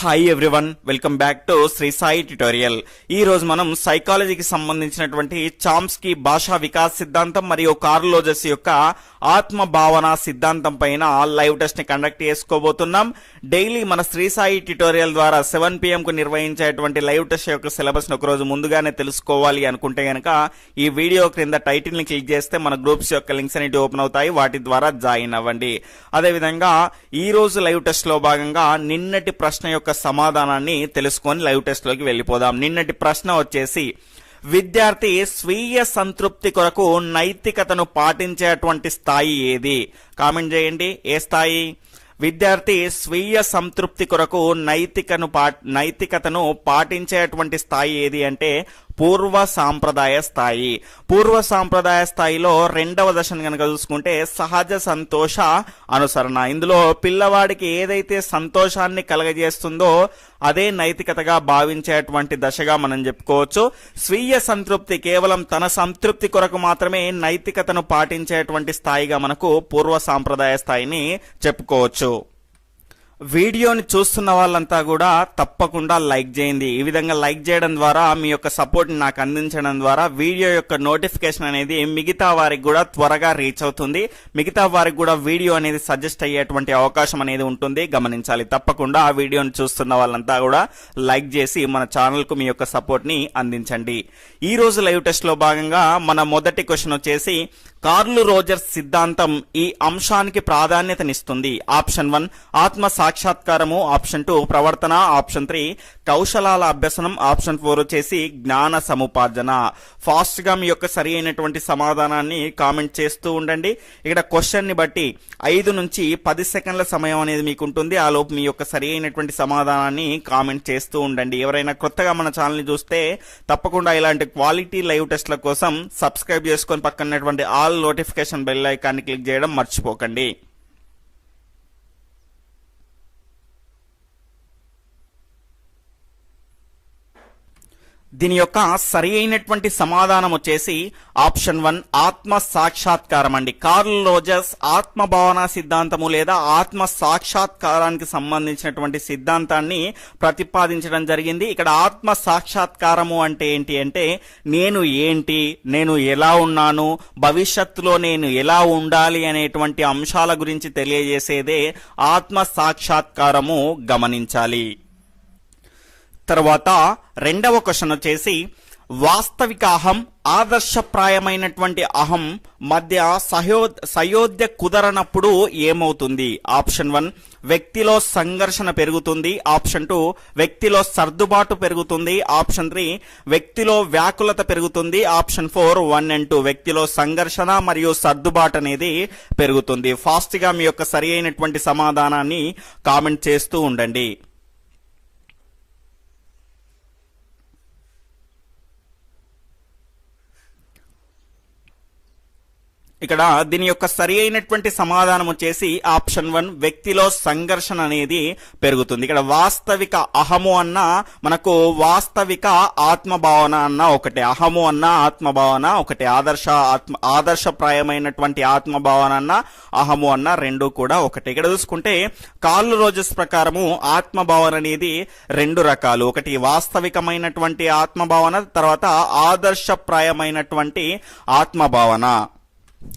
Hi everyone welcome back to Sri Sai tutorial ఈ రోజు మనం సైకాలజీకి సంబంధించినటువంటి చామ్స్కీ భాషా వికాస్ సిద్ధాంతం మరియు కార్లోజస్ యొక్క ఆత్మ భావన సిద్ధాంతం పైన లైవ్ టెస్ట్ని కండక్ట్ చేసుకోబోతున్నాం. డైలీ మన శ్రీ సాయి ట్యుటోరియల్ ద్వారా సెవెన్ పిఎం కు నిర్వహించేటువంటి లైవ్ టెస్ట్ యొక్క సిలబస్ని ఒకరోజు ముందుగానే తెలుసుకోవాలి అనుకుంటే గనక ఈ వీడియో క్రింద టైటిల్ని క్లిక్ చేస్తే మన గ్రూప్స్ యొక్క లింక్స్ అనేవి ఓపెన్ అవుతాయి. వాటి ద్వారా జాయిన్ అవ్వండి. అదేవిధంగా ఈ రోజు లైవ్ టెస్ట్లో భాగంగా నిన్నటి ప్రశ్న యొక్క సమాధానాన్ని తెలుసుకొని లైవ్ టెస్ట్లోకి వెళ్ళిపోదాం. నిన్నటి ప్రశ్న వచ్చేసి విద్యార్థి స్వీయ సంతృప్తి కొరకు నైతికతను పాటించేటువంటి స్థాయి ఏది? కామెంట్ చేయండి. ఏ స్థాయి? విద్యార్థి స్వీయ సంతృప్తి కొరకు నైతికను పా నైతికతను పాటించేటువంటి స్థాయి ఏది అంటే పూర్వ సాంప్రదాయ స్థాయి. పూర్వ సాంప్రదాయ స్థాయిలో రెండవ దశను కనుక చూసుకుంటే సహజ సంతోష అనుసరణ. ఇందులో పిల్లవాడికి ఏదైతే సంతోషాన్ని కలగజేస్తుందో అదే నైతికతగా భావించేటువంటి దశగా మనం చెప్పుకోవచ్చు. స్వీయ సంతృప్తి కేవలం తన సంతృప్తి కొరకు మాత్రమే నైతికతను పాటించేటువంటి స్థాయిగా మనకు పూర్వ సాంప్రదాయ స్థాయిని చెప్పుకోవచ్చు. వీడియోని చూస్తున్న వాళ్ళంతా కూడా తప్పకుండా లైక్ చేయండి. ఈ విధంగా లైక్ చేయడం ద్వారా మీ యొక్క సపోర్ట్ నాకు అందించడం ద్వారా వీడియో యొక్క నోటిఫికేషన్ అనేది మిగతా వారికి కూడా త్వరగా రీచ్ అవుతుంది. మిగతా వారికి కూడా వీడియో అనేది సజెస్ట్ అయ్యేటువంటి అవకాశం అనేది ఉంటుంది. గమనించాలి. తప్పకుండా ఆ వీడియోని చూస్తున్న వాళ్ళంతా కూడా లైక్ చేసి మన ఛానల్కు మీ యొక్క సపోర్ట్ని అందించండి. ఈ రోజు లైవ్ టెస్ట్లో భాగంగా మన మొదటి క్వశ్చన్ వచ్చేసి కార్లు రోజర్స్ సిద్ధాంతం ఈ అంశానికి ప్రాధాన్యతనిస్తుంది. ఆప్షన్ వన్ ఆత్మ సాక్షాత్కారము. ఆప్షన్ టూ ప్రవర్తన. ఆప్షన్ త్రీ కౌశలాల అభ్యసనం. ఆప్షన్ ఫోర్ వచ్చేసి జ్ఞాన సముపార్జన. ఫాస్ట్గా మీ యొక్క సరి అయినటువంటి సమాధానాన్ని కామెంట్ చేస్తూ ఉండండి. ఇక్కడ క్వశ్చన్ని బట్టి ఐదు నుంచి పది సెకండ్ల సమయం అనేది మీకు ఉంటుంది ఆ లోపు మీ యొక్క సరి అయినటువంటి సమాధానాన్ని కామెంట్ చేస్తూ ఉండండి. ఎవరైనా కొత్తగా మన ఛానల్ని చూస్తే తప్పకుండా ఇలాంటి క్వాలిటీ లైవ్ టెస్ట్ల కోసం సబ్స్క్రైబ్ చేసుకొని పక్కనటువంటి ఆల్ నోటిఫికేషన్ బెల్ ఐకాన్ని క్లిక్ చేయడం మర్చిపోకండి. దీని యొక్క సరి అయినటువంటి సమాధానం వచ్చేసి ఆప్షన్ వన్ ఆత్మ సాక్షాత్కారం అండి. కార్ల్ రోజర్స్ ఆత్మ భావన సిద్ధాంతము లేదా ఆత్మ సాక్షాత్కారానికి సంబంధించినటువంటి సిద్ధాంతాన్ని ప్రతిపాదించడం జరిగింది. ఇక్కడ ఆత్మ సాక్షాత్కారము అంటే ఏంటి అంటే నేను ఏంటి నేను ఎలా ఉన్నాను భవిష్యత్తులో నేను ఎలా ఉండాలి అనేటువంటి అంశాల గురించి తెలియజేసేదే ఆత్మ సాక్షాత్కారము గమనించాలి. తర్వాత రెండవ క్వశ్చన్ వచ్చేసి వాస్తవిక అహం ఆదర్శప్రాయమైనటువంటి అహం మధ్య సహో సయోధ్య కుదరనప్పుడు ఏమవుతుంది? ఆప్షన్ వన్ వ్యక్తిలో సంఘర్షణ పెరుగుతుంది. ఆప్షన్ టూ వ్యక్తిలో సర్దుబాటు పెరుగుతుంది. ఆప్షన్ త్రీ వ్యక్తిలో వ్యాకులత పెరుగుతుంది. Option four one and two వ్యక్తిలో సంఘర్షణ మరియు సర్దుబాటు అనేది పెరుగుతుంది. ఫాస్ట్గా మీ యొక్క సరి అయినటువంటి సమాధానాన్ని కామెంట్ చేస్తూ ఉండండి. ఇక్కడ దీని యొక్క సరి అయినటువంటి సమాధానం వచ్చేసి ఆప్షన్ వన్ వ్యక్తిలో సంఘర్షణ అనేది పెరుగుతుంది. ఇక్కడ వాస్తవిక అహము అన్న మనకు వాస్తవిక ఆత్మభావన అన్న ఒకటే. అహము అన్న ఆత్మభావన ఒకటే. ఆదర్శ ఆత్మ ఆదర్శప్రాయమైనటువంటి ఆత్మభావన అన్న అహము అన్న రెండు కూడా ఒకటే. ఇక్కడ చూసుకుంటే కాళ్ళు రోజెస్ ప్రకారము ఆత్మభావన అనేది రెండు రకాలు. ఒకటి వాస్తవికమైనటువంటి ఆత్మభావన తర్వాత ఆదర్శప్రాయమైనటువంటి ఆత్మభావన.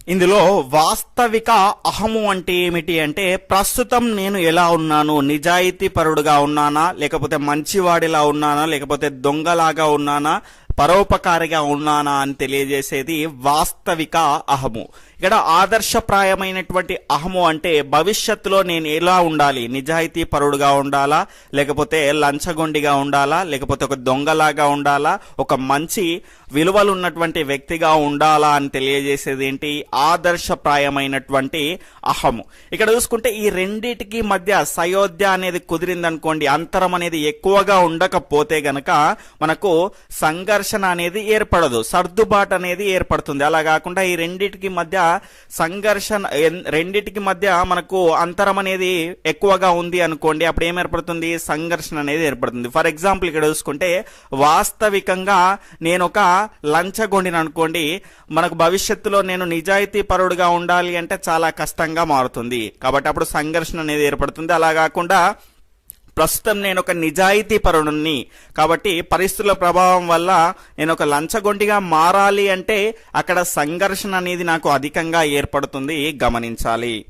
ఇందులో వాస్తవిక అహము అంటే ఏమిటి అంటే ప్రస్తుతం నేను ఎలా ఉన్నాను? నిజాయితీ పరుడుగా ఉన్నానా? లేకపోతే మంచివాడిలా ఉన్నానా? లేకపోతే దొంగలాగా ఉన్నానా? పరోపకారిగా ఉన్నానా? అని తెలియజేసేది వాస్తవిక అహము. ఇక్కడ ఆదర్శప్రాయమైనటువంటి అహము అంటే భవిష్యత్తులో నేను ఎలా ఉండాలి? నిజాయితీ పరుడుగా ఉండాలా? లేకపోతే లంచగొండిగా ఉండాలా? లేకపోతే ఒక దొంగలాగా ఉండాలా? ఒక మంచి విలువలు ఉన్నటువంటి వ్యక్తిగా ఉండాలా అని తెలియజేసేది ఏంటి? ఆదర్శప్రాయమైనటువంటి అహము. ఇక్కడ చూసుకుంటే ఈ రెండిటికి మధ్య సయోధ్య అనేది కుదిరిందనుకోండి అంతరం అనేది ఎక్కువగా ఉండకపోతే గనక మనకు సంఘర్షణ అనేది ఏర్పడదు సర్దుబాటు అనేది ఏర్పడుతుంది. అలా కాకుండా ఈ రెండిటికి మధ్య సంఘర్షణ రెండిటికి మధ్య మనకు అంతరం అనేది ఎక్కువగా ఉంది అనుకోండి అప్పుడు ఏం ఏర్పడుతుంది? సంఘర్షణ అనేది ఏర్పడుతుంది. ఫర్ ఎగ్జాంపుల్ ఇక్కడ చూసుకుంటే వాస్తవికంగా నేను ఒక లంచగొండిని అనుకోండి మనకు భవిష్యత్తులో నేను నిజాయితీ పరుడుగా ఉండాలి అంటే చాలా కష్టంగా మారుతుంది. కాబట్టి అప్పుడు సంఘర్షణ అనేది ఏర్పడుతుంది. అలా కాకుండా ప్రస్తుతం నేను ఒక నిజాయితీ పరుణుణ్ణి కాబట్టి పరిస్థితుల ప్రభావం వల్ల నేను ఒక లంచగొండిగా మారాలి అంటే అక్కడ సంఘర్షణ అనేది నాకు అధికంగా ఏర్పడుతుంది. గమనించాలి.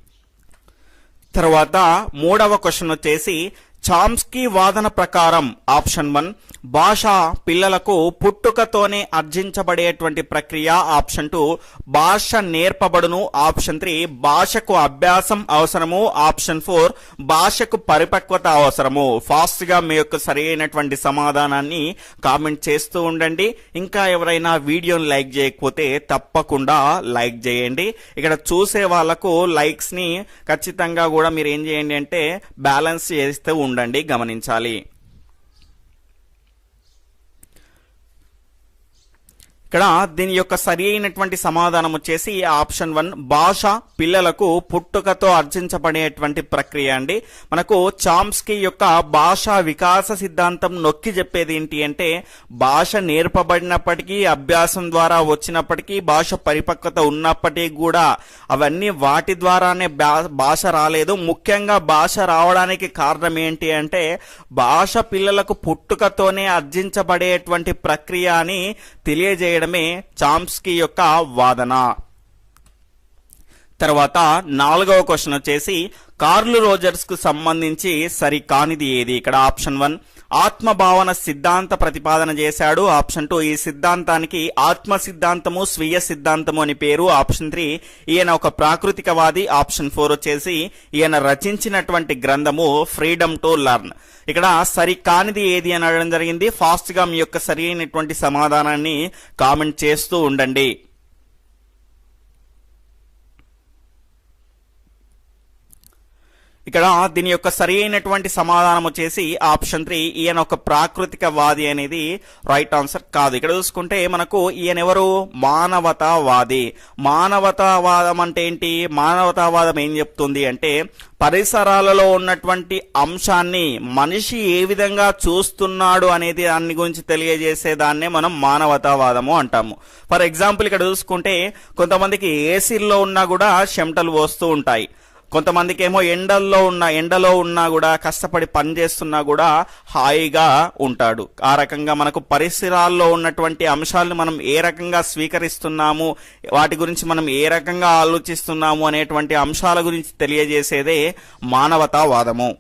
తర్వాత మూడవ క్వశ్చన్ వచ్చేసి చామ్స్కీ వాదన ప్రకారం ఆప్షన్ వన్ భాష పిల్లలకు పుట్టుకతోనే అర్జించబడేటువంటి ప్రక్రియ ఆప్షన్ టూ. భాష నేర్పబడును ఆప్షన్ త్రీ. భాషకు అభ్యాసం అవసరము ఆప్షన్ ఫోర్. భాషకు పరిపక్వత అవసరము. ఫాస్ట్గా మీ యొక్క సరి అయినటువంటి సమాధానాన్ని కామెంట్ చేస్తూ ఉండండి. ఇంకా ఎవరైనా వీడియోని లైక్ చేయకపోతే తప్పకుండా లైక్ చేయండి. ఇక్కడ చూసే వాళ్ళకు లైక్స్ని ఖచ్చితంగా కూడా మీరు ఏం చేయండి అంటే బ్యాలెన్స్ చేస్తూ ఉండండి గమనించాలి. ఇక్కడ దీని యొక్క సరి అయినటువంటి సమాధానం వచ్చేసి ఆప్షన్ వన్ భాష పిల్లలకు పుట్టుకతో అర్జించబడేటువంటి ప్రక్రియ అండి. మనకు చాంస్కి యొక్క భాషా వికాస సిద్ధాంతం నొక్కి చెప్పేది ఏంటి అంటే భాష నేర్పబడినప్పటికీ అభ్యాసం ద్వారా వచ్చినప్పటికీ భాష పరిపక్వత ఉన్నప్పటికీ కూడా అవన్నీ వాటి ద్వారానే భా- భాష రాలేదు. ముఖ్యంగా భాష రావడానికి కారణం ఏంటి అంటే భాష పిల్లలకు పుట్టుకతోనే అర్జించబడేటువంటి ప్రక్రియ అని చేయడమే చాంస్కీ యొక్క వాదన. తర్వాత నాలుగవ క్వశ్చన్ వచ్చేసి కార్లు రోజర్స్కు సంబంధించి సరికానిది ఏది? ఇక్కడ ఆప్షన్ వన్ ఆత్మభావన సిద్ధాంత ప్రతిపాదన చేశాడు. ఆప్షన్ టూ ఈ సిద్ధాంతానికి ఆత్మ సిద్ధాంతము స్వీయ సిద్ధాంతము అని పేరు. ఆప్షన్ త్రీ ఈయన ఒక ప్రాకృతికవాది. ఆప్షన్ ఫోర్ వచ్చేసి ఈయన రచించినటువంటి గ్రంథము ఫ్రీడమ్ టు లర్న్ ఇక్కడ సరి కానిది ఏది అని అడగడం జరిగింది. ఫాస్ట్గా మీ యొక్క సరి అయినటువంటి సమాధానాన్ని కామెంట్ చేస్తూ ఉండండి. ఇక్కడ దీని యొక్క సరి అయినటువంటి సమాధానం వచ్చేసి ఆప్షన్ త్రీ ఈయన ఒక ప్రాకృతిక వాది అనేది రైట్ ఆన్సర్ కాదు. ఇక్కడ చూసుకుంటే మనకు ఈయన ఎవరు? మానవతావాది. మానవతావాదం అంటే ఏంటి? మానవతావాదం ఏం చెప్తుంది అంటే పరిసరాలలో ఉన్నటువంటి అంశాన్ని మనిషి ఏ విధంగా చూస్తున్నాడు అనేది దాని గురించి తెలియజేసే దాన్నే మనం మానవతావాదము అంటాము. ఫర్ ఎగ్జాంపుల్ ఇక్కడ చూసుకుంటే కొంతమందికి ఏసీల్లో ఉన్నా కూడా చెమటలు పోస్తూ ఉంటాయి. కొంతమందికి ఏమో ఎండల్లో ఉన్న ఎండలో ఉన్నా కూడా కష్టపడి పని చేస్తున్నా కూడా హాయిగా ఉంటాడు. ఆ రకంగా మనకు పరిసరాల్లో ఉన్నటువంటి అంశాలను మనం ఏ రకంగా స్వీకరిస్తున్నాము వాటి గురించి మనం ఏ రకంగా ఆలోచిస్తున్నాము అనేటువంటి అంశాల గురించి తెలియజేసేదే మానవతావాదము.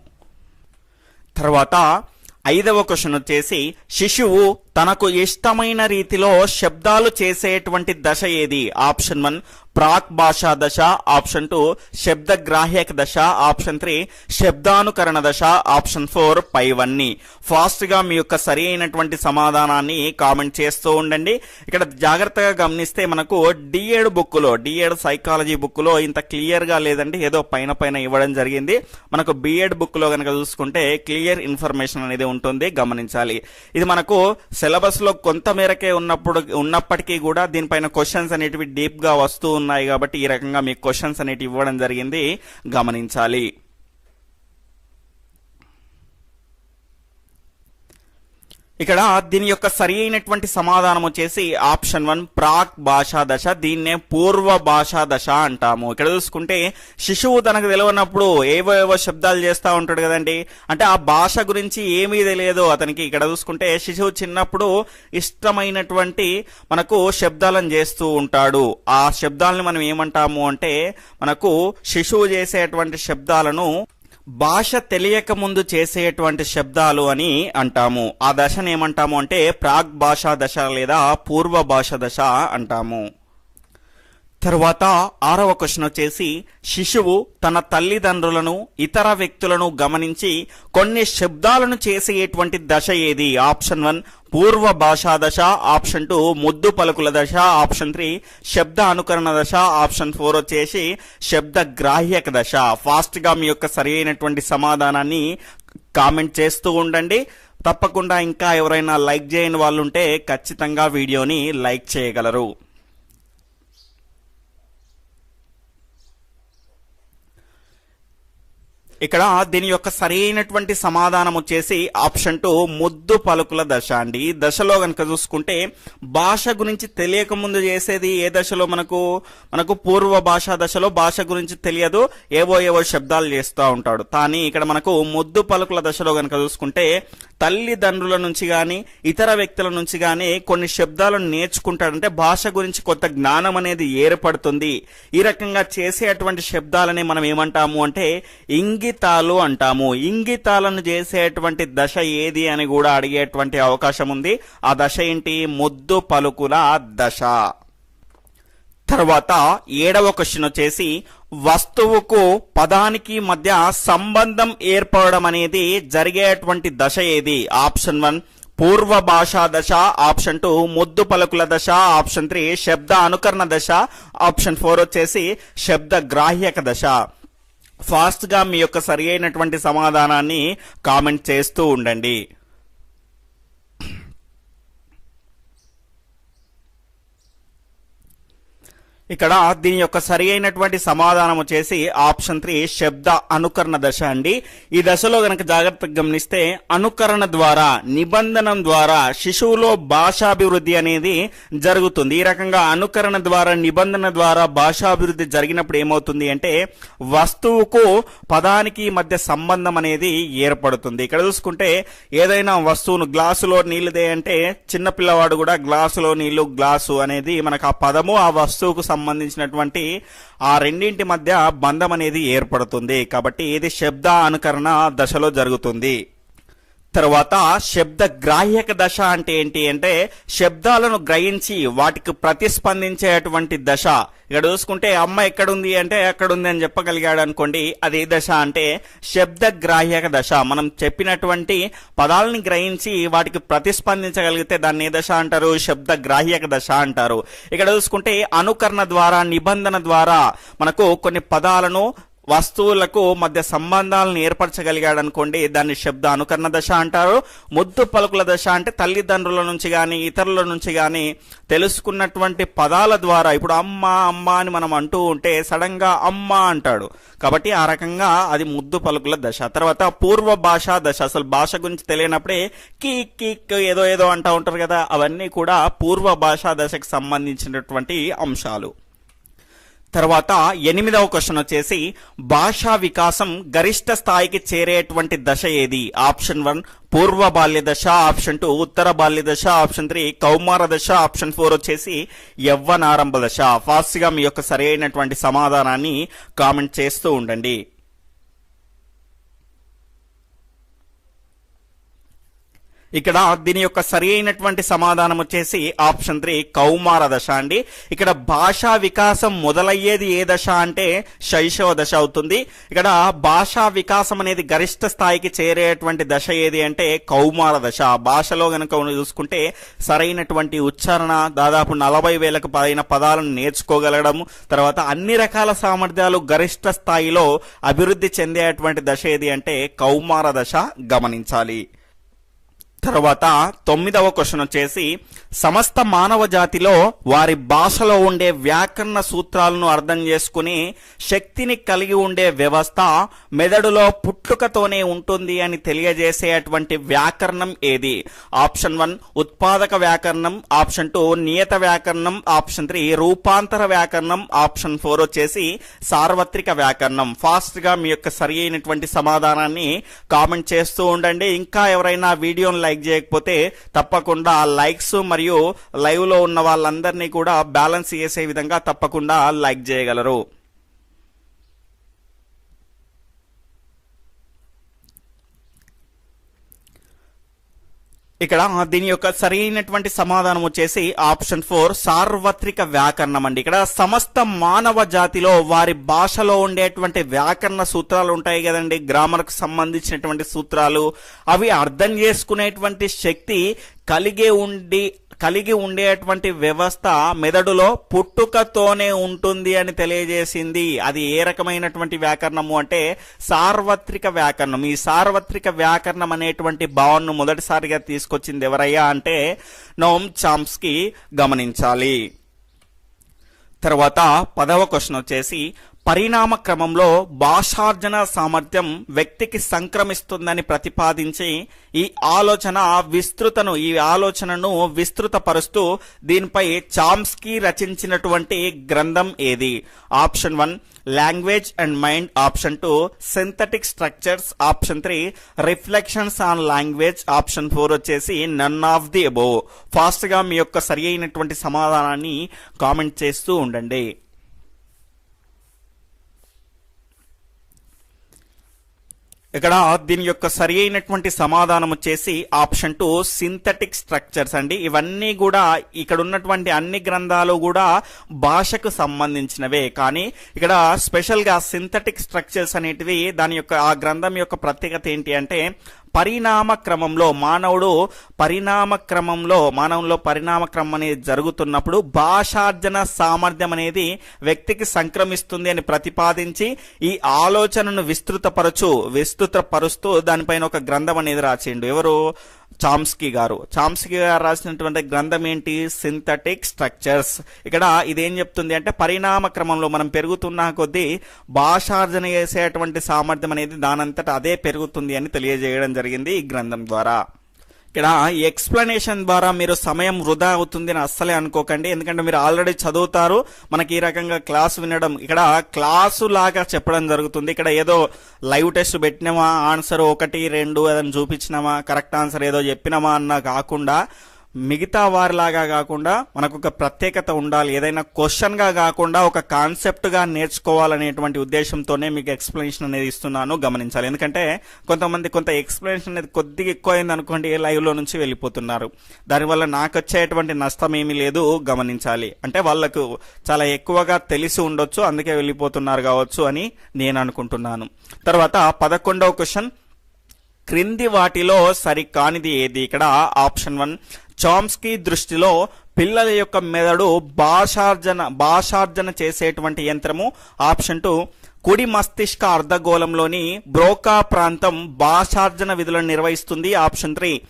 తర్వాత ఐదవ క్వశ్చన్ వచ్చేసి శిశువు తనకు ఇష్టమైన రీతిలో శబ్దాలు చేసేటువంటి దశ ఏది? ఆప్షన్ వన్ ప్రాక్ భాషా దశ ఆప్షన్ టూ శబ్దగ్రాహ్యక దశ ఆప్షన్ త్రీ శబ్దానుకరణ దశ ఆప్షన్ ఫోర్ పైవన్నీ. ఫాస్ట్గా మీ యొక్క సరి అయినటువంటి సమాధానాన్ని కామెంట్ చేస్తూ ఉండండి. ఇక్కడ జాగ్రత్తగా గమనిస్తే మనకు డిఎడ్ బుక్లో డిఎడ్ సైకాలజీ బుక్లో ఇంత క్లియర్గా లేదండి. ఏదో పైన పైన ఇవ్వడం జరిగింది. మనకు బిఎడ్ బుక్లో కనుక చూసుకుంటే క్లియర్ ఇన్ఫర్మేషన్ అనేది ఉంటుంది. గమనించాలి. ఇది మనకు సిలబస్లో కొంత మేరకే ఉన్నప్పుడు ఉన్నప్పటికీ కూడా దీనిపైన క్వశ్చన్స్ అనేటివి డీప్గా వస్తూ ఉన్నాయి కాబట్టి ఈ రకంగా మీకు క్వశ్చన్స్ అనేటివి ఇవ్వడం జరిగింది. గమనించాలి. ఇక్కడ దీని యొక్క సరి అయినటువంటి సమాధానం వచ్చేసి ఆప్షన్ వన్ ప్రాక్ భాషా దశ దీన్నే పూర్వ భాషా దశ అంటాము. ఇక్కడ చూసుకుంటే శిశువు తనకు తెలియనప్పుడు ఏవో ఏవో శబ్దాలు చేస్తూ ఉంటాడు కదండి. అంటే ఆ భాష గురించి ఏమీ తెలియదు అతనికి. ఇక్కడ చూసుకుంటే శిశువు చిన్నప్పుడు ఇష్టమైనటువంటి మనకు శబ్దాలను చేస్తూ ఉంటాడు. ఆ శబ్దాలను మనం ఏమంటాము అంటే మనకు శిశువు చేసేటువంటి శబ్దాలను భాష తెలియక ముందు చేసేటువంటి శబ్దాలు అని అంటాము. ఆ దశను ఏమంటాము అంటే ప్రాగ్ భాషా దశ లేదా పూర్వ భాష దశ అంటాము. తరువాత ఆరవ క్వశ్చన్ వచ్చేసి శిశువు తన తల్లిదండ్రులను ఇతర వ్యక్తులను గమనించి కొన్ని శబ్దాలను చేసేటువంటి దశ ఏది? ఆప్షన్ వన్ పూర్వ భాషా దశ ఆప్షన్ టూ ముద్దు పలుకుల దశ ఆప్షన్ త్రీ శబ్ద అనుకరణ దశ ఆప్షన్ ఫోర్ వచ్చేసి శబ్ద గ్రాహ్యక దశ. ఫాస్ట్గా మీ యొక్క సరి అయినటువంటి సమాధానాన్ని కామెంట్ చేస్తూ ఉండండి. తప్పకుండా ఇంకా ఎవరైనా లైక్ చేయని వాళ్ళు ఉంటే ఖచ్చితంగా వీడియోని లైక్ చేయగలరు. ఇక్కడ దీని యొక్క సరైనటువంటి సమాధానం వచ్చేసి ఆప్షన్ టూ ముద్దు పలుకుల దశ అండి. ఈ దశలో కనుక చూసుకుంటే భాష గురించి తెలియక ముందు చేసేది ఏ దశలో మనకు? మనకు పూర్వ భాషా దశలో భాష గురించి తెలియదు. ఏవో ఏవో శబ్దాలు చేస్తూ ఉంటాడు. కానీ ఇక్కడ మనకు ముద్దు పలుకుల దశలో కనుక చూసుకుంటే తల్లిదండ్రుల నుంచి కానీ ఇతర వ్యక్తుల నుంచి కానీ కొన్ని శబ్దాలను నేర్చుకుంటాడంటే భాష గురించి కొత్త జ్ఞానం అనేది ఏర్పడుతుంది. ఈ రకంగా చేసేటువంటి శబ్దాలని మనం ఏమంటాము అంటే ఇంగితాలు అంటాము. ఇంగితాలను చేసేటువంటి దశ ఏది అని కూడా అడిగేటువంటి అవకాశం ఉంది. ఆ దశ ఏంటి? ముద్దు పలుకుల దశ. తర్వాత ఏడవ క్వశ్చన్ వచ్చేసి వస్తువుకు పదానికి మధ్య సంబంధం ఏర్పడడం అనేది జరిగేటువంటి దశ ఏది? ఆప్షన్ వన్ పూర్వ భాషా దశ. ఆప్షన్ టూ ముద్దు పలుకుల దశ. ఆప్షన్ త్రీ శబ్ద అనుకరణ దశ. ఆప్షన్ ఫోర్ వచ్చేసి శబ్ద గ్రాహ్యక దశ. ఫాస్ట్గా మీ యొక్క సరి అయినటువంటి సమాధానాన్ని కామెంట్ చేస్తూ ఉండండి. ఇక్కడ దీని యొక్క సరి అయినటువంటి సమాధానం వచ్చేసి ఆప్షన్ త్రీ శబ్ద అనుకరణ దశ అండి. ఈ దశలో గనక జాగ్రత్తగా గమనిస్తే అనుకరణ ద్వారా నిబంధనం ద్వారా శిశువులో భాషాభివృద్ధి అనేది జరుగుతుంది. ఈ రకంగా అనుకరణ ద్వారా నిబంధన ద్వారా భాషాభివృద్ధి జరిగినప్పుడు ఏమవుతుంది అంటే వస్తువుకు పదానికి మధ్య సంబంధం అనేది ఏర్పడుతుంది. ఇక్కడ చూసుకుంటే ఏదైనా వస్తువును గ్లాసులో నీళ్ళదే అంటే చిన్నపిల్లవాడు కూడా గ్లాసులో నీళ్ళు గ్లాసు అనేది మనకు ఆ పదము ఆ వస్తువుకు సంబంధించినటువంటి ఆ రెండింటి మధ్య బంధం అనేది ఏర్పడుతుంది. కాబట్టి ఇది శబ్ద అనుకరణ దశలో జరుగుతుంది. తర్వాత శబ్ద గ్రాహ్యక దశ అంటే ఏంటి అంటే శబ్దాలను గ్రహించి వాటికి ప్రతిస్పందించేటువంటి దశ. ఇక్కడ చూసుకుంటే అమ్మ ఎక్కడుంది అంటే ఎక్కడుంది అని చెప్పగలిగాడు అనుకోండి. అది ఏ దశ అంటే శబ్ద గ్రాహ్యక దశ. మనం చెప్పినటువంటి పదాలని గ్రహించి వాటికి ప్రతిస్పందించగలిగితే దాన్ని ఏ దశ అంటారు? శబ్ద గ్రాహ్యక దశ అంటారు. ఇక్కడ చూసుకుంటే అనుకరణ ద్వారా నిబంధన ద్వారా మనకు కొన్ని పదాలను వస్తువులకు మధ్య సంబంధాలను ఏర్పరచగలిగాడు అనుకోండి దాన్ని శబ్ద అనుకరణ దశ అంటారు. ముద్దు పలుకుల దశ అంటే తల్లిదండ్రుల నుంచి కానీ ఇతరుల నుంచి కానీ తెలుసుకున్నటువంటి పదాల ద్వారా ఇప్పుడు అమ్మ అమ్మ అని మనం అంటూ ఉంటే సడన్గా అమ్మ అంటాడు. కాబట్టి ఆ రకంగా అది ముద్దు పలుకుల దశ. తర్వాత పూర్వ భాషా దశ. అసలు భాష గురించి తెలియనప్పుడే కీ కీక్ ఏదో ఏదో అంటూ ఉంటారు కదా. అవన్నీ కూడా పూర్వ భాషా దశకు సంబంధించినటువంటి అంశాలు. తర్వాత ఎనిమిదవ క్వశ్చన్ వచ్చేసి భాషా వికాసం గరిష్ట స్థాయికి చేరేటువంటి దశ ఏది? ఆప్షన్ వన్ పూర్వ బాల్య దశ ఆప్షన్ టూ ఉత్తర బాల్య దశ ఆప్షన్ త్రీ కౌమార దశ ఆప్షన్ ఫోర్ వచ్చేసి యవ్వనారంభ దశ. ఫాస్ట్గా మీ యొక్క సరైనటువంటి సమాధానాన్ని కామెంట్ చేస్తూ ఉండండి. ఇక్కడ దీని యొక్క సరి అయినటువంటి సమాధానం వచ్చేసి ఆప్షన్ త్రీ కౌమార దశ అండి. ఇక్కడ భాషా వికాసం మొదలయ్యేది ఏ దశ అంటే శైశవ దశ అవుతుంది. ఇక్కడ భాషా వికాసం అనేది గరిష్ట స్థాయికి చేరేటువంటి దశ ఏది అంటే కౌమార దశ. భాషలో గనక చూసుకుంటే సరైనటువంటి ఉచ్చారణ దాదాపు నలభై వేలకు పైన పదాలను నేర్చుకోగలగడం తర్వాత అన్ని రకాల సామర్థ్యాలు గరిష్ట స్థాయిలో అభివృద్ధి చెందేటువంటి దశ ఏది అంటే కౌమార దశ గమనించాలి. తర్వాత తొమ్మిదవ క్వశ్చన్ వచ్చేసి సమస్త మానవ జాతిలో వారి భాషలో ఉండే వ్యాకరణ సూత్రాలను అర్థం చేసుకుని శక్తిని కలిగి ఉండే వ్యవస్థ మెదడులో పుట్టుకతోనే ఉంటుంది అని తెలియజేసేటువంటి వ్యాకరణం ఏది? ఆప్షన్ వన్ ఉత్పాదక వ్యాకరణం. ఆప్షన్ టూ నియత వ్యాకరణం. ఆప్షన్ త్రీ రూపాంతర వ్యాకరణం. ఆప్షన్ ఫోర్ వచ్చేసి సార్వత్రిక వ్యాకరణం. ఫాస్ట్గా మీ యొక్క సరి అయినటువంటి సమాధానాన్ని కామెంట్ చేస్తూ ఉండండి. ఇంకా ఎవరైనా వీడియోని లైక్ చేయకపోతే తప్పకుండా లైక్స్ మరియు లైవ్లో ఉన్న వాళ్ళందరినీ కూడా బ్యాలెన్స్ చేసే విధంగా తప్పకుండా లైక్ చేయగలరు. ఇక్కడ దీని యొక్క సరైనటువంటి సమాధానం వచ్చేసి ఆప్షన్ ఫోర్ సార్వత్రిక వ్యాకరణం అండి ఇక్కడ సమస్త మానవ జాతిలో వారి భాషలో ఉండేటువంటి వ్యాకరణ సూత్రాలు ఉంటాయి కదండి. గ్రామర్ సంబంధించినటువంటి సూత్రాలు అవి అర్థం చేసుకునేటువంటి శక్తి కలిగి ఉండి కలిగి ఉండేటువంటి వ్యవస్థ మెదడులో పుట్టుకతోనే ఉంటుంది అని తెలియజేసింది. అది ఏ రకమైనటువంటి వ్యాకరణము అంటే సార్వత్రిక వ్యాకరణం. ఈ సార్వత్రిక వ్యాకరణం అనేటువంటి భావనను మొదటిసారిగా తీసుకొచ్చింది ఎవరయ్యా అంటే నోమ్ చాంస్కి గమనించాలి. తర్వాత పదవ క్వశ్చన్ వచ్చేసి పరిణామ క్రమంలో భాషార్జన సామర్థ్యం వ్యక్తికి సంక్రమిస్తుందని ప్రతిపాదించి ఈ ఆలోచన విస్తృతను ఈ ఆలోచనను విస్తృతపరుస్తూ దీనిపై చామ్స్కీ రచించినటువంటి గ్రంథం ఏది? Option one language and mind. Option two synthetic structures. Option three reflections on language. Option four వచ్చేసి నన్ ఆఫ్ ది అబో ఫాస్ట్గా మీ యొక్క సరి అయినటువంటి సమాధానాన్ని కామెంట్ చేస్తూ ఉండండి. ఇక్కడ దీని యొక్క సరి అయినటువంటి సమాధానం వచ్చేసి ఆప్షన్ టూ సింథటిక్ స్ట్రక్చర్స్ అండి. ఇవన్నీ కూడా ఇక్కడ ఉన్నటువంటి అన్ని గ్రంథాలు కూడా భాషకు సంబంధించినవే. కానీ ఇక్కడ స్పెషల్గా సింథటిక్ స్ట్రక్చర్స్ అనేటివి దాని యొక్క ఆ గ్రంథం యొక్క ప్రత్యేకత ఏంటి అంటే పరిణామ క్రమంలో మానవుడు పరిణామ క్రమంలో మానవుల్లో పరిణామ క్రమం అనేది జరుగుతున్నప్పుడు భాషార్జన సామర్థ్యం అనేది వ్యక్తికి సంక్రమిస్తుంది అని ప్రతిపాదించి ఈ ఆలోచనను విస్తృతపరచు విస్తృతపరుస్తూ దానిపైన ఒక గ్రంథం అనేది రాసిండు. ఎవరు? చామ్స్కీ గారు. చామ్స్కీ గారు రాసినటువంటి గ్రంథం ఏంటి? సింథటిక్ స్ట్రక్చర్స్ ఇక్కడ ఇదేం చెప్తుంది అంటే పరిణామ క్రమంలో మనం పెరుగుతున్న కొద్దీ భాషార్జన చేసేటువంటి సామర్థ్యం అనేది దానంతట అదే పెరుగుతుంది అని తెలియజేయడం జరిగింది ఈ గ్రంథం ద్వారా. ఇక్కడ ఎక్స్ప్లెనేషన్ ద్వారా మీరు సమయం వృధా అవుతుంది అని అస్సలే అనుకోకండి. ఎందుకంటే మీరు ఆల్రెడీ చదువుతారు. మనకి ఈ రకంగా క్లాస్ వినడం ఇక్కడ క్లాసు లాగా చెప్పడం జరుగుతుంది. ఇక్కడ ఏదో లైవ్ టెస్ట్ పెట్టినామా ఆన్సర్ ఒకటి రెండు ఏదైనా చూపించినామా కరెక్ట్ ఆన్సర్ ఏదో చెప్పినామా అన్న కాకుండా మిగతా వారిలాగా కాకుండా మనకు ఒక ప్రత్యేకత ఉండాలి. ఏదైనా క్వశ్చన్గా కాకుండా ఒక కాన్సెప్ట్గా నేర్చుకోవాలనేటువంటి ఉద్దేశంతోనే మీకు ఎక్స్ప్లెనేషన్ అనేది ఇస్తున్నాను. గమనించాలి. ఎందుకంటే కొంతమంది కొంత ఎక్స్ప్లెనేషన్ అనేది కొద్దిగా ఎక్కువ అయింది అనుకోండి ఏ లైవ్లో నుంచి వెళ్ళిపోతున్నారు. దానివల్ల నాకు వచ్చేటువంటి నష్టం ఏమీ లేదు గమనించాలి. అంటే వాళ్ళకు చాలా ఎక్కువగా తెలిసి ఉండొచ్చు అందుకే వెళ్ళిపోతున్నారు కావచ్చు అని నేను అనుకుంటున్నాను. తర్వాత పదకొండవ క్వశ్చన్. క్రింది వాటిలో సరికానిది ఏది? ఇక్కడ ఆప్షన్ వన్ చామ్స్కీ దృష్టిలో పిల్లల యొక్క మెదడు భాషార్జన భాషార్జన చేసేటువంటి యంత్రము. ఆప్షన్ టూ కుడి మస్తిష్క అర్ధగోళంలోని బ్రోకా ప్రాంతం భాషార్జన విధులను నిర్వహిస్తుంది. ఆప్షన్ త్రీ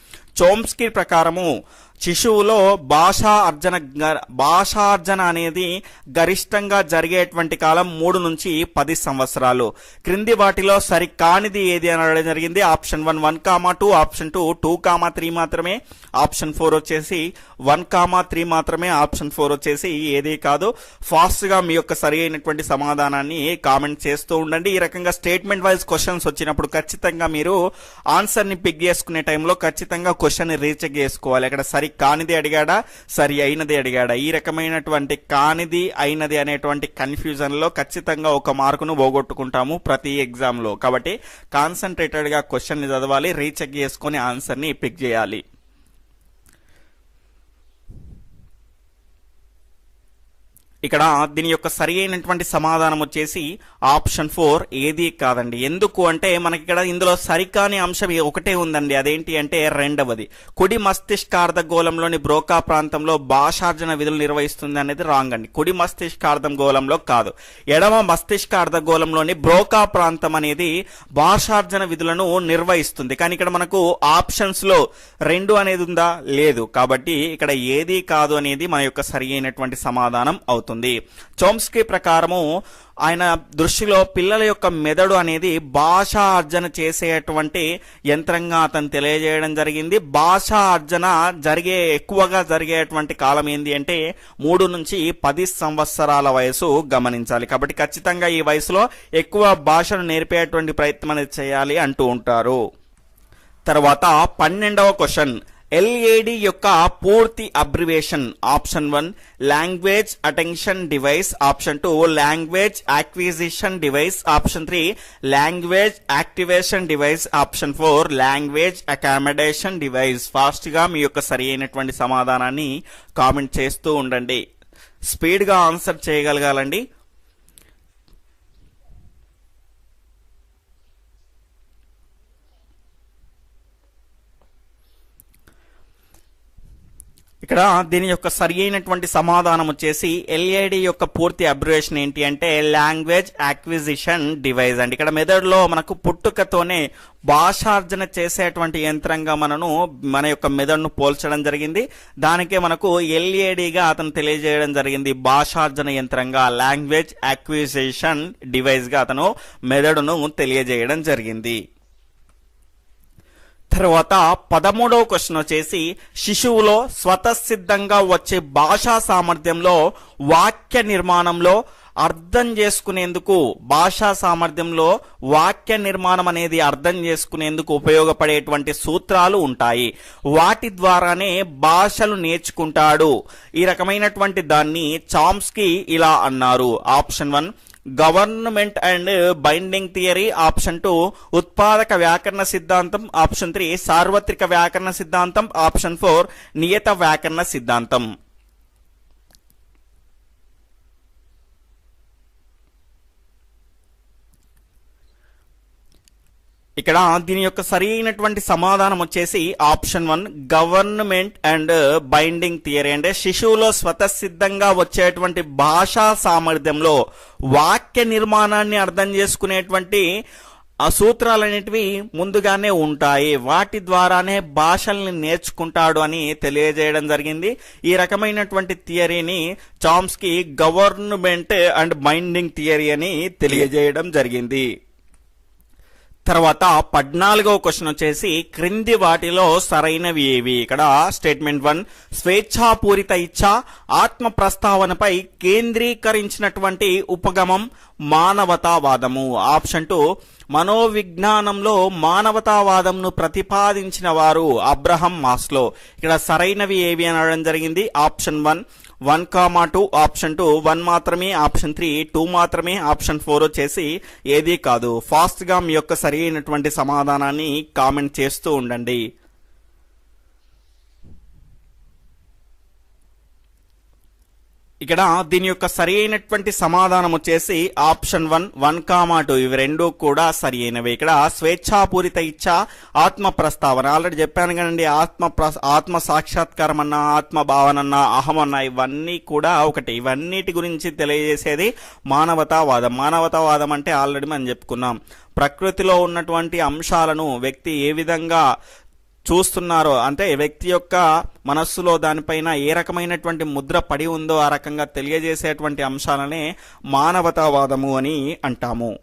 చోమ్స్కీ ప్రకారము శిశువులో భాషా అర్జన గ- భాషార్జన అనేది గరిష్టంగా జరిగేటువంటి కాలం మూడు నుంచి పది సంవత్సరాలు. క్రింది వాటిలో సరికానిది ఏది అనడం జరిగింది. Option one one comma two option two two comma three మాత్రమే. ఆప్షన్ ఫోర్ వచ్చేసి వన్ కామా త్రీ మాత్రమే. ఆప్షన్ ఫోర్ వచ్చేసి ఏది కాదు. ఫాస్ట్గా మీ యొక్క సరి అయినటువంటి సమాధానాన్ని కామెంట్ చేస్తూ ఉండండి. ఈ రకంగా స్టేట్మెంట్ వైజ్ క్వశ్చన్స్ వచ్చినప్పుడు ఖచ్చితంగా మీరు ఆన్సర్ని పిక్ చేసుకునే టైంలో ఖచ్చితంగా క్వశ్చన్ రీచెక్ చేసుకోవాలి. అక్కడ సరి కానిది అడిగాడా? సరి అయినది అడిగాడా? ఈ రకమైనటువంటి కానిది అయినది అనేటువంటి కన్ఫ్యూజన్లో ఖచ్చితంగా ఒక మార్కును పోగొట్టుకుంటాము ప్రతి ఎగ్జామ్లో. కాబట్టి కాన్సన్ట్రేటెడ్గా క్వశ్చన్ని చదవాలి రీచెక్ చేసుకొని ఆన్సర్ని పిక్ చేయాలి. ఇక్కడ దీని యొక్క సరి అయినటువంటి సమాధానం వచ్చేసి ఆప్షన్ ఫోర్ ఏది కాదండి. ఎందుకు అంటే మనకి ఇక్కడ ఇందులో సరికాని అంశం ఒకటే ఉందండి. అదేంటి అంటే రెండవది. కుడి మస్తిష్కార్ధగోళంలోని బ్రోకా ప్రాంతంలో భాషార్జన విధులు నిర్వహిస్తుంది అనేది రాంగ్ అండి. కుడి మస్తిష్కార్థం గోళంలో కాదు. ఎడమ మస్తిష్కార్ధగోళంలోని బ్రోకా ప్రాంతం అనేది భాషార్జన విధులను నిర్వహిస్తుంది. కానీ ఇక్కడ మనకు ఆప్షన్స్లో రెండు అనేది ఉందా? లేదు. కాబట్టి ఇక్కడ ఏది కాదు అనేది మన యొక్క సరి అయినటువంటి సమాధానం అవుతుంది. చోమ్స్కీ ప్రకారము ఆయన దృష్టిలో పిల్లల యొక్క మెదడు అనేది భాషా అర్జన చేసేటువంటి యంత్రంగా అతను తెలియజేయడం జరిగింది. భాషా అర్జన జరిగే ఎక్కువగా జరిగేటువంటి కాలం ఏంది అంటే మూడు నుంచి పది సంవత్సరాల వయసు గమనించాలి. కాబట్టి ఖచ్చితంగా ఈ వయసులో ఎక్కువ భాషను నేర్పేటువంటి ప్రయత్నం అనేది చేయాలి అంటూ ఉంటారు. తర్వాత పన్నెండవ క్వశ్చన్. ఎల్ఏడి యొక్క పూర్తి abbreviation option one language attention device option two language acquisition device option three language activation device option four language accommodation device ఫాస్ట్గా మీ యొక్క సరి అయినటువంటి సమాధానాన్ని కామెంట్ చేస్తూ ఉండండి. స్పీడ్గా ఆన్సర్ చేయగలగాలండి. ఇక్కడ దీని యొక్క సరి అయినటువంటి సమాధానం వచ్చేసి ఎల్ఏడి యొక్క పూర్తి అబ్రివేషన్ ఏంటి అంటే లాంగ్వేజ్ యాక్విజిషన్ డివైజ్ అండి. ఇక్కడ మెదడులో మనకు పుట్టుకతోనే భాషార్జన చేసేటువంటి యంత్రంగా మనను మన యొక్క మెదడును పోల్చడం జరిగింది. దానికే మనకు ఎల్ఏడిగా అతను తెలియజేయడం జరిగింది. భాషార్జన యంత్రంగా లాంగ్వేజ్ యాక్విజిషన్ డివైజ్గా అతను మెదడును తెలియజేయడం జరిగింది. తర్వాత పదమూడవ క్వశ్చన్ వచ్చేసి శిశువులో స్వతసిద్ధంగా వచ్చే భాషా సామర్థ్యంలో వాక్య నిర్మాణంలో అర్థం చేసుకునేందుకు భాషా సామర్థ్యంలో వాక్య నిర్మాణం అనేది అర్థం చేసుకునేందుకు ఉపయోగపడేటువంటి సూత్రాలు ఉంటాయి. వాటి ద్వారానే భాషలు నేర్చుకుంటాడు. ఈ రకమైనటువంటి దాన్ని చామ్స్కి ఇలా అన్నారు. Option one government and binding theory option two ఉత్పాదక వ్యాకరణ సిద్ధాంతం ఆప్షన్ త్రీ సార్వత్రిక వ్యాకరణ సిద్ధాంతం ఆప్షన్ ఫోర్ నియత వ్యాకరణ సిద్ధాంతం. ఇక్కడ దీని యొక్క సరైనటువంటి సమాధానం వచ్చేసి option one government and binding theory. అంటే శిశువులో స్వతసిద్ధంగా వచ్చేటువంటి భాషా సామర్థ్యంలో వాక్య నిర్మాణాన్ని అర్థం చేసుకునేటువంటి ఆ సూత్రాలు అనేటివి ముందుగానే ఉంటాయి. వాటి ద్వారానే భాషల్ని నేర్చుకుంటాడు అని తెలియజేయడం జరిగింది. ఈ రకమైనటువంటి థియరీని Chomsky government and binding theory అని తెలియజేయడం జరిగింది. తర్వాత పద్నాలుగవ క్వశ్చన్ వచ్చేసి క్రింది వాటిలో సరైనవి ఏవి? ఇక్కడ స్టేట్మెంట్ వన్ స్వేచ్ఛాపూరిత ఇచ్ఛ ఆత్మ ప్రస్తావనపై కేంద్రీకరించినటువంటి ఉపగమం మానవతావాదము. ఆప్షన్ టూ మనోవిజ్ఞానంలో మానవతావాదంను ప్రతిపాదించిన వారు అబ్రహం మాస్లో. ఇక్కడ సరైనవి ఏవి అనడం జరిగింది. Option one one comma two. Option two one మాత్రమే. ఆప్షన్ త్రీ టూ మాత్రమే. ఆప్షన్ ఫోర్ వచ్చేసి ఏదీ కాదు. ఫాస్ట్గా మీ యొక్క సరి అయినటువంటి సమాధానాన్ని కామెంట్ చేస్తూ ఉండండి. ఇక్కడ దీని యొక్క సరి అయినటువంటి సమాధానం వచ్చేసి option one one comma two. ఇవి రెండు కూడా సరి అయినవి. ఇక్కడ స్వేచ్ఛాపూరిత ఇచ్చ ఆత్మ ప్రస్తావన. ఆల్రెడీ చెప్పాను కదండి ఆత్మ ప్ర- ఆత్మ సాక్షాత్కారం అన్న ఆత్మ భావన అన్న అహం అన్న ఇవన్నీ కూడా ఒకటి. ఇవన్నిటి గురించి తెలియజేసేది మానవతావాదం. మానవతావాదం అంటే ఆల్రెడీ మనం చెప్పుకున్నాం. ప్రకృతిలో ఉన్నటువంటి అంశాలను వ్యక్తి ఏ విధంగా చూస్తున్నారో అంటే వ్యక్తి యొక్క మనస్సులో దానిపైన ఏ రకమైనటువంటి ముద్ర పడి ఉందో ఆ రకంగా తెలియజేసేటువంటి అంశాలనే మానవతావాదము అని అంటాము.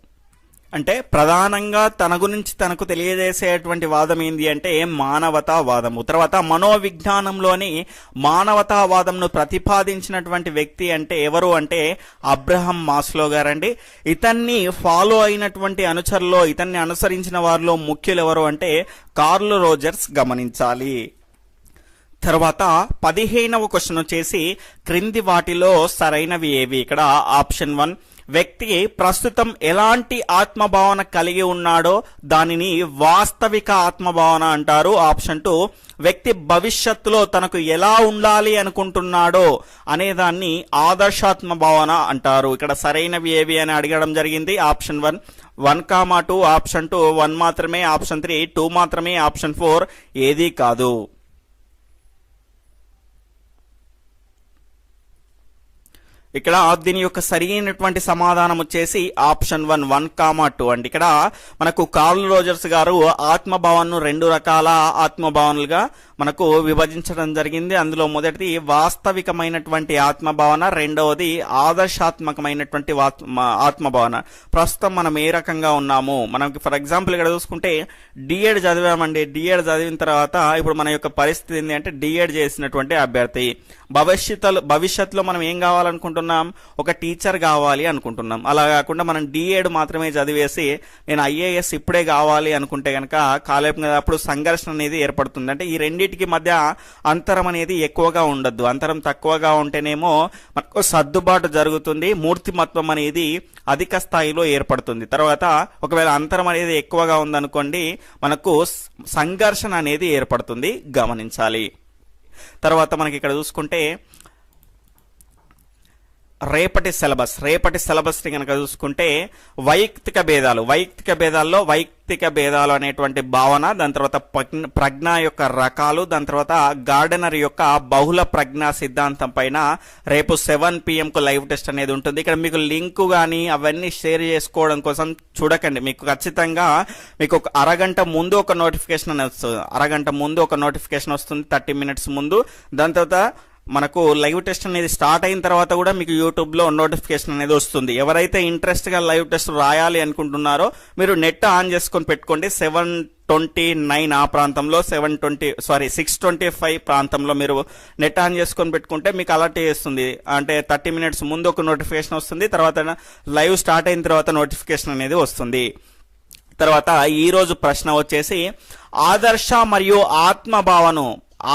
అంటే ప్రధానంగా తన గురించి తనకు తెలియజేసేటువంటి వాదం ఏంది అంటే మానవతావాదము. తర్వాత మనోవిజ్ఞానంలోని మానవతావాదంను ప్రతిపాదించినటువంటి వ్యక్తి అంటే ఎవరు అంటే అబ్రహం మాస్లో గారండి. ఇతన్ని ఫాలో అయినటువంటి అనుచరులో ఇతన్ని అనుసరించిన వారిలో ముఖ్యులు ఎవరు అంటే కార్ల్ రోజర్స్ గమనించాలి. తర్వాత పదిహేనవ క్వశ్చన్ వచ్చేసి క్రింది వాటిలో సరైనవి ఏవి? ఇక్కడ ఆప్షన్ వన్ వ్యక్తి ప్రస్తుతం ఎలాంటి ఆత్మభావన కలిగి ఉన్నాడో దానిని వాస్తవిక ఆత్మభావన అంటారు. ఆప్షన్ టూ వ్యక్తి భవిష్యత్తులో తనకు ఎలా ఉండాలి అనుకుంటున్నాడో అనేదాన్ని ఆదర్శాత్మభావన ఆదర్శాత్మ భావన అంటారు. ఇక్కడ సరైనవి ఏవి అని అడగడం జరిగింది. Option one one comma two. Option two one మాత్రమే. ఆప్షన్ త్రీ టూ మాత్రమే. ఆప్షన్ ఫోర్ ఏదీ కాదు. ఇక్కడ దీని యొక్క సరైనటువంటి సమాధానం వచ్చేసి option one one comma two. అండి ఇక్కడ మనకు కార్ల్ రోజర్స్ గారు ఆత్మభావనను రెండు రకాల ఆత్మభావనలుగా మనకు విభజించడం జరిగింది. అందులో మొదటిది వాస్తవికమైనటువంటి ఆత్మభావన రెండవది ఆదర్శాత్మకమైనటువంటి ఆత్మభావన. ప్రస్తుతం మనం ఏ రకంగా ఉన్నాము? మనకి ఫర్ ఎగ్జాంపుల్ ఇక్కడ చూసుకుంటే డిఎడ్ చదివామండి. డిఎడ్ చదివిన తర్వాత ఇప్పుడు మన యొక్క పరిస్థితి ఏంటి అంటే డిఎడ్ చేసినటువంటి అభ్యర్థి. భవిష్యత్తులో భవిష్యత్తులో మనం ఏం కావాలనుకుంటున్నాం? ఒక టీచర్ కావాలి అనుకుంటున్నాం. అలా కాకుండా మనం డిఎడ్ మాత్రమే చదివేసి నేను ఐఏఎస్ ఇప్పుడే కావాలి అనుకుంటే కనుక కాలేపు అప్పుడు సంఘర్షణ అనేది ఏర్పడుతుంది. అంటే ఈ రెండింటికి మధ్య అంతరం అనేది ఎక్కువగా ఉండద్దు. అంతరం తక్కువగా ఉంటేనేమో మనకు సర్దుబాటు జరుగుతుంది మూర్తిమత్వం అనేది అధిక స్థాయిలో ఏర్పడుతుంది. తర్వాత ఒకవేళ అంతరం అనేది ఎక్కువగా ఉందనుకోండి మనకు సంఘర్షణ అనేది ఏర్పడుతుంది. గమనించాలి. తర్వాత మనకి ఇక్కడ చూసుకుంటే రేపటి సిలబస్ రేపటి సిలబస్ని కనుక చూసుకుంటే వైయక్తిక భేదాలు వైయక్తిక భేదాల్లో వైయక్తిక భేదాలు అనేటువంటి భావన దాని తర్వాత ప్రజ్ఞ- ప్రజ్ఞ యొక్క రకాలు దాని తర్వాత గార్డెనర్ యొక్క బహుళ ప్రజ్ఞా సిద్ధాంతం పైన రేపు సెవెన్ పిఎంకు లైవ్ టెస్ట్ అనేది ఉంటుంది. ఇక్కడ మీకు లింక్ కానీ అవన్నీ షేర్ చేసుకోవడం కోసం చూడకండి. మీకు ఖచ్చితంగా మీకు ఒక అరగంట ముందు ఒక నోటిఫికేషన్ అనేది వస్తుంది. అరగంట ముందు ఒక నోటిఫికేషన్ వస్తుంది థర్టీ మినిట్స్ ముందు. దాని తర్వాత మనకు లైవ్ టెస్ట్ అనేది స్టార్ట్ అయిన తర్వాత కూడా మీకు యూట్యూబ్లో నోటిఫికేషన్ అనేది వస్తుంది. ఎవరైతే ఇంట్రెస్ట్గా లైవ్ టెస్ట్ రాయాలి అనుకుంటున్నారో మీరు నెట్ ఆన్ చేసుకొని పెట్టుకోండి. సెవెన్ ట్వంటీ నైన్ ఆ ప్రాంతంలో seven twenty sorry six twenty five ప్రాంతంలో మీరు నెట్ ఆన్ చేసుకొని పెట్టుకుంటే మీకు అలర్ట్ చేస్తుంది. అంటే థర్టీ మినిట్స్ ముందు ఒక నోటిఫికేషన్ వస్తుంది తర్వాత లైవ్ స్టార్ట్ అయిన తర్వాత నోటిఫికేషన్ అనేది వస్తుంది. తర్వాత ఈరోజు ప్రశ్న వచ్చేసి ఆదర్శ మరియు ఆత్మభావను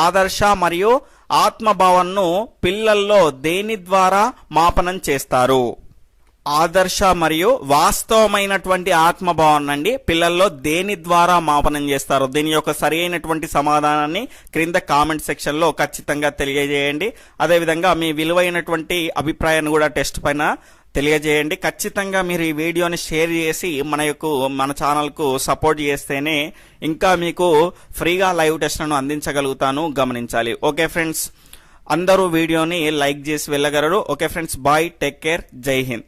ఆదర్శ మరియు ఆత్మభావనను పిల్లల్లో దేని ద్వారా మాపనం చేస్తారు? ఆదర్శ మరియు వాస్తవమైనటువంటి ఆత్మభావన అండి పిల్లల్లో దేని ద్వారా మాపనం చేస్తారు దీని యొక్క సరి అయినటువంటి సమాధానాన్ని క్రింద కామెంట్ సెక్షన్లో ఖచ్చితంగా తెలియజేయండి. అదేవిధంగా మీ విలువైనటువంటి అభిప్రాయాన్ని కూడా టెస్ట్ పైన తెలియజేయండి. ఖచ్చితంగా మీరు ఈ వీడియోని షేర్ చేసి మన యొక్క మన ఛానల్కు సపోర్ట్ చేస్తేనే ఇంకా మీకు ఫ్రీగా లైవ్ టెస్ట్లను అందించగలుగుతాను గమనించాలి. ఓకే ఫ్రెండ్స్ అందరూ వీడియోని లైక్ చేసి వెళ్ళగలరు. Okay friends bye take care జై హింద్.